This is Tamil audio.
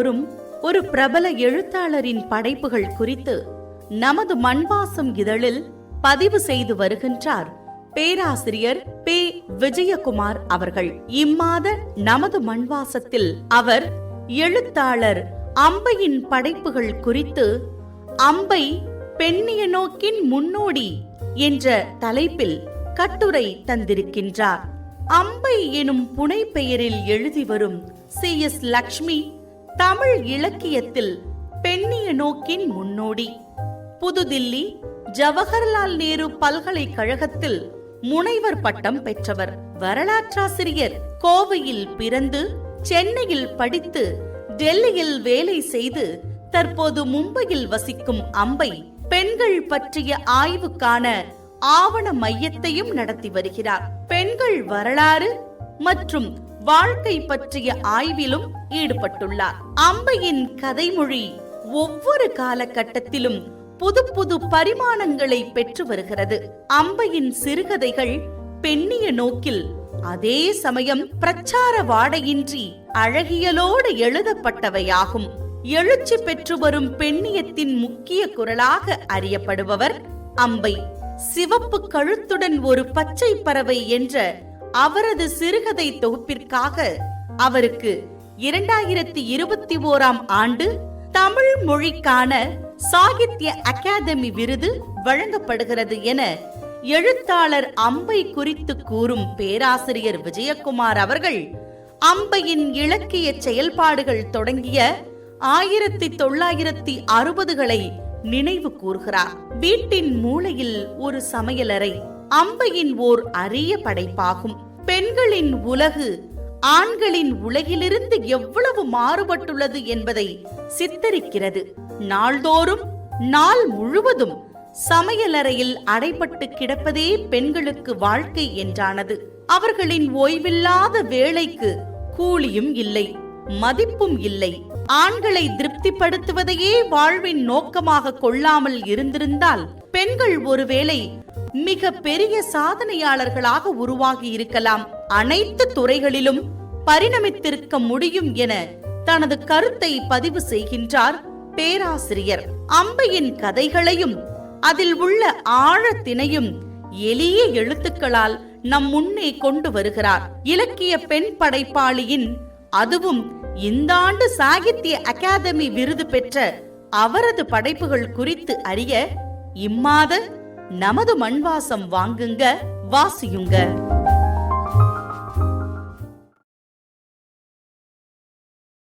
ஆண்டுதோறும் ஒரு பிரபல எழுத்தாளரின் படைப்புகள் குறித்து நமது மண்பாசம் இதழில் பதிவு செய்து வருகின்றார் பேராசிரியர் பே. விஜயகுமார் அவர்கள். இம்மாத நமது மண்வாசத்தில் அவர் எழுத்தாளர் அம்பையின் படைப்புகள் குறித்து அம்பை பெண்ணிய நோக்கின் முன்னோடி என்ற தலைப்பில் கட்டுரை தந்திருக்கின்றார். அம்பை எனும் புனை பெயரில் எழுதி வரும் சி. எஸ். லக்ஷ்மி தமிழ் இலக்கியத்தில் பெண்ணிய நோக்கின் முன்னோடி. புதுதில்லி ஜவஹர்லால் நேரு பல்கலைக்கழகத்தில் முனைவர் பட்டம் பெற்றவர். வரலாற்றாசிரியர் கோவையில் பிறந்து சென்னையில் படித்து டெல்லியில் வேலை செய்து தற்போது மும்பையில் வசிக்கும் அம்பை பெண்கள் பற்றிய ஆய்வுக்கான ஆவண மையத்தையும் நடத்தி வருகிறார். பெண்கள் வரலாறு மற்றும் வாழ்க்கை பற்றிய ஆய்விலும் ஈடுபட்டுள்ளார். அம்பையின் கதைமொழி ஒவ்வொரு காலகட்டத்திலும் புது புது பரிமாணங்களை பெற்று வருகிறது. அம்பையின் சிறுகதைகள் பெண்ணிய நோக்கில் அதே சமயம் பிரச்சார வாடையின்றி அழகியலோடு எழுதப்பட்டவையாகும். எழுச்சி பெற்று வரும் பெண்ணியத்தின் முக்கிய குரலாக அறியப்படுபவர் அம்பை. சிவப்பு கழுத்துடன் ஒரு பச்சை பறவை என்ற அவரது சிறுகதை தொகுப்பிற்காக அவருக்கு இரண்டாயிரத்தி இருபத்தி ஓராம் ஆண்டு தமிழ் மொழிக்கான சாகித்ய அகாதமி விருது வழங்கப்படுகிறது என எழுத்தாளர் அம்பை குறித்து கூறும் பேராசிரியர் விஜயகுமார் அவர்கள் அம்பையின் இலக்கிய செயல்பாடுகள் தொடங்கிய ஆயிரத்தி தொள்ளாயிரத்தி அறுபதுகளை நினைவு கூர்கிறார் வீட்டின் மூலையில் ஒரு சமையலறை அம்பையின் ஓர் அரிய படைப்பாகும். பெண்களின் உலகு ஆண்களின் உலகிலிருந்து எவ்வளவு மாறுபட்டுள்ளது என்பதை சித்தரிக்கிறது. நாள்தோறும் நாள் முழுவதும் சமையலறையில் அடைபட்டு கிடப்பதே பெண்களுக்கு வாழ்க்கை என்றானது. அவர்களின் ஓய்வில்லாத வேலைக்கு கூலியும் இல்லை மதிப்பும் இல்லை. ஆண்களை திருப்திப்படுத்துவதையே வாழ்வின் நோக்கமாக கொள்ளாமல் இருந்திருந்தால் பெண்கள் ஒருவேளை மிக பெரிய சாதனையாளர்களாக உருவாகி இருக்கலாம். அனைத்து துறைகளிலும் பரிணமித்திருக்க முடியும் என தனது கருத்தை பதிவு செய்கின்றார் பேராசிரியர். அம்பையின் கதைகளையும் அதில் உள்ள ஆழத்தினையும் எளிய எழுத்துக்களால் நம் முன்னே கொண்டு வருகிறார். இலக்கிய பெண் படைப்பாளியின் அதுவும் இந்த ஆண்டு சாகித்ய அகாதமி விருது பெற்ற அவரது படைப்புகள் குறித்து அறிய இம்மாத நமது மண்வாசம் வாங்குங்க வாசியுங்க.